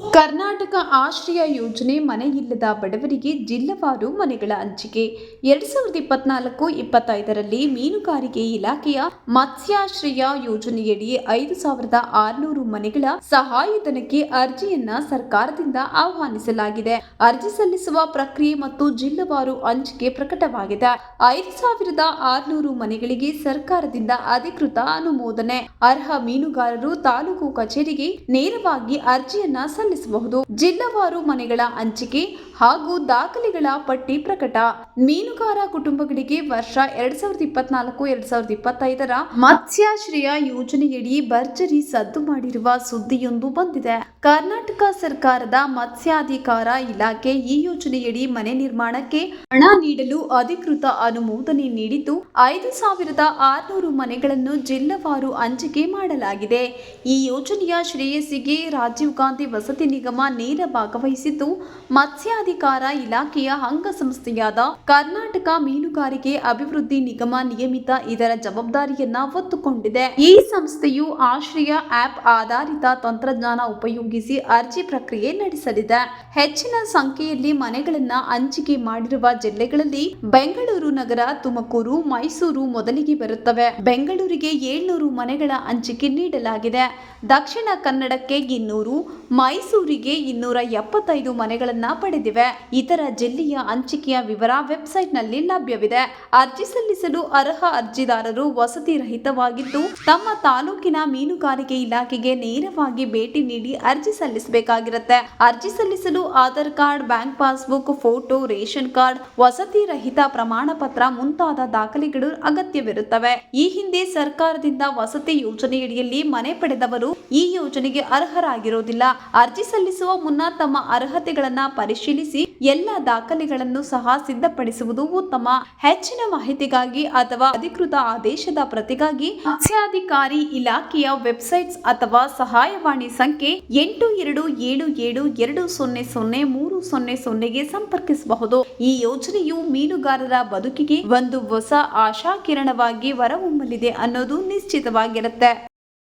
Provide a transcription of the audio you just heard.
Whoa. Karnataka ಆಶ್ರಯ ಯೋಜನೆ ಮನೆ ಇಲ್ಲದ ಬಡವರಿಗೆ ಜಿಲ್ಲವಾರು ಮನೆಗಳ ಹಂಚಿಕೆ. ಎರಡ್ ಸಾವಿರದ ಇಪ್ಪತ್ನಾಲ್ಕು ಇಪ್ಪತ್ತೈದರಲ್ಲಿ ಮೀನುಗಾರಿಕೆ ಇಲಾಖೆಯ ಮತ್ಸ್ಯಾಶ್ರಯ ಯೋಜನೆಯಡಿ ಐದು ಸಾವಿರದ ಆರುನೂರು ಮನೆಗಳ ಸಹಾಯಧನಕ್ಕೆ ಅರ್ಜಿಯನ್ನ ಸರ್ಕಾರದಿಂದ ಆಹ್ವಾನಿಸಲಾಗಿದೆ. ಅರ್ಜಿ ಸಲ್ಲಿಸುವ ಪ್ರಕ್ರಿಯೆ ಮತ್ತು ಜಿಲ್ಲವಾರು ಹಂಚಿಕೆ ಪ್ರಕಟವಾಗಿದೆ. ಐದು ಸಾವಿರದ ಆರುನೂರು ಮನೆಗಳಿಗೆ ಸರ್ಕಾರದಿಂದ ಅಧಿಕೃತ ಅನುಮೋದನೆ. ಅರ್ಹ ಮೀನುಗಾರರು ತಾಲೂಕು ಕಚೇರಿಗೆ ನೇರವಾಗಿ ಅರ್ಜಿಯನ್ನ ಸಲ್ಲಿಸಬಹುದು ಜಿಲ್ಲವಾರು ಮನೆಗಳ ಹಂಚಿಕೆ ಹಾಗೂ ದಾಖಲೆಗಳ ಪಟ್ಟಿ ಪ್ರಕಟ. ಮೀನುಗಾರ ಕುಟುಂಬಗಳಿಗೆ ವರ್ಷ ಎರಡ್ ಸಾವಿರದ ಇಪ್ಪತ್ನಾಲ್ಕು, ಎರಡ್ ಸಾವಿರದ ಇಪ್ಪತ್ತೈದರ ಮತ್ಸ್ಯಾಶ್ರಯ ಯೋಜನೆಯಡಿ ಭರ್ಜರಿ ಸದ್ದು ಮಾಡಿರುವ ಸುದ್ದಿಯೊಂದು ಬಂದಿದೆ. ಕರ್ನಾಟಕ ಸರ್ಕಾರದ ಮತ್ಸ್ಯಾಧಿಕಾರ ಇಲಾಖೆ ಈ ಯೋಜನೆಯಡಿ ಮನೆ ನಿರ್ಮಾಣಕ್ಕೆ ಹಣ ನೀಡಲು ಅಧಿಕೃತ ಅನುಮೋದನೆ ನೀಡಿದ್ದು, ಐದು ಸಾವಿರದ ಆರುನೂರು ಮನೆಗಳನ್ನು ಜಿಲ್ಲವಾರು ಹಂಚಿಕೆ ಮಾಡಲಾಗಿದೆ. ಈ ಯೋಜನೆಯ ಶ್ರೇಯಸ್ಸಿಗೆ ರಾಜೀವ್ ಗಾಂಧಿ ವಸತಿ ನಿಗಮ ನೇರ ಭಾಗವಹಿಸಿದ್ದು ಮತ್ಸ್ಯಾಧಿಕಾರ ಇಲಾಖೆಯ ಅಂಗಸಂಸ್ಥೆಯಾದ ಕರ್ನಾಟಕ ಮೀನುಗಾರಿಕೆ ಅಭಿವೃದ್ಧಿ ನಿಗಮ ನಿಯಮಿತ ಇದರ ಜವಾಬ್ದಾರಿಯನ್ನ ಹೊತ್ತುಕೊಂಡಿದೆ. ಈ ಸಂಸ್ಥೆಯು ಆಶ್ರಯ ಆಪ್ ಆಧಾರಿತ ತಂತ್ರಜ್ಞಾನ ಉಪಯೋಗಿಸಿ ಅರ್ಜಿ ಪ್ರಕ್ರಿಯೆ ನಡೆಸಲಿದೆ. ಹೆಚ್ಚಿನ ಸಂಖ್ಯೆಯಲ್ಲಿ ಮನೆಗಳನ್ನ ಹಂಚಿಕೆ ಮಾಡಿರುವ ಜಿಲ್ಲೆಗಳಲ್ಲಿ ಬೆಂಗಳೂರು ನಗರ, ತುಮಕೂರು, ಮೈಸೂರು ಮೊದಲಿಗೆ ಬರುತ್ತವೆ. ಬೆಂಗಳೂರಿಗೆ ಏಳ್ನೂರು ಮನೆಗಳ ಹಂಚಿಕೆ ನೀಡಲಾಗಿದೆ. ದಕ್ಷಿಣ ಕನ್ನಡಕ್ಕೆ ಇನ್ನೂರು, ಮೈಸೂರಿಗೆ ಇನ್ನೂರ ಎಪ್ಪತ್ತೈದು ಮನೆಗಳನ್ನ ಪಡೆದಿವೆ. ಇತರ ಜಿಲ್ಲೆಯ ಹಂಚಿಕೆಯ ವಿವರ ವೆಬ್ಸೈಟ್ನಲ್ಲಿ ಲಭ್ಯವಿದೆ. ಅರ್ಜಿ ಸಲ್ಲಿಸಲು ಅರ್ಹ ಅರ್ಜಿದಾರರು ವಸತಿ ರಹಿತವಾಗಿದ್ದು, ತಮ್ಮ ತಾಲೂಕಿನ ಮೀನುಗಾರಿಕೆ ಇಲಾಖೆಗೆ ನೇರವಾಗಿ ಭೇಟಿ ನೀಡಿ ಅರ್ಜಿ ಸಲ್ಲಿಸಬೇಕಾಗಿರುತ್ತೆ. ಅರ್ಜಿ ಸಲ್ಲಿಸಲು Aadhaar card, bank passbook, photo, ration card, ವಸತಿ ರಹಿತ ಪ್ರಮಾಣ ಪತ್ರ ಮುಂತಾದ ದಾಖಲೆಗಳು ಅಗತ್ಯವಿರುತ್ತವೆ. ಈ ಹಿಂದೆ ಸರ್ಕಾರದಿಂದ ವಸತಿ ಯೋಜನೆಯಡಿಯಲ್ಲಿ ಮನೆ ಪಡೆದವರು ಈ ಯೋಜನೆಗೆ ಅರ್ಹರಾಗಿರೋದಿಲ್ಲ. ಅರ್ಜಿ ಸಲ್ಲಿಸುವ ಮುನ್ನ ತಮ್ಮ ಅರ್ಹತೆಗಳನ್ನು ಪರಿಶೀಲಿಸಿ ಎಲ್ಲ ದಾಖಲೆಗಳನ್ನು ಸಹ ಸಿದ್ಧಪಡಿಸುವುದು ಉತ್ತಮ. ಹೆಚ್ಚಿನ ಮಾಹಿತಿಗಾಗಿ ಅಥವಾ ಅಧಿಕೃತ ಆದೇಶದ ಪ್ರತಿಗಾಗಿ ಮತ್ಸ್ಯಾಧಿಕಾರಿ ಇಲಾಖೆಯ ವೆಬ್ಸೈಟ್ಸ್ ಅಥವಾ ಸಹಾಯವಾಣಿ ಸಂಖ್ಯೆ ಎಂಟು ಎರಡು ಏಳು ಏಳು ಎರಡು ಸೊನ್ನೆ ಸೊನ್ನೆ ಮೂರು ಸೊನ್ನೆ ಸೊನ್ನೆಗೆ ಸಂಪರ್ಕಿಸಬಹುದು. ಈ ಯೋಜನೆಯು ಮೀನುಗಾರರ ಬದುಕಿಗೆ ಒಂದು ಹೊಸ ಆಶಾಕಿರಣವಾಗಿ ಹೊರಹೊಮ್ಮಲಿದೆ ಅನ್ನೋದು ನಿಶ್ಚಿತವಾಗಿರುತ್ತೆ.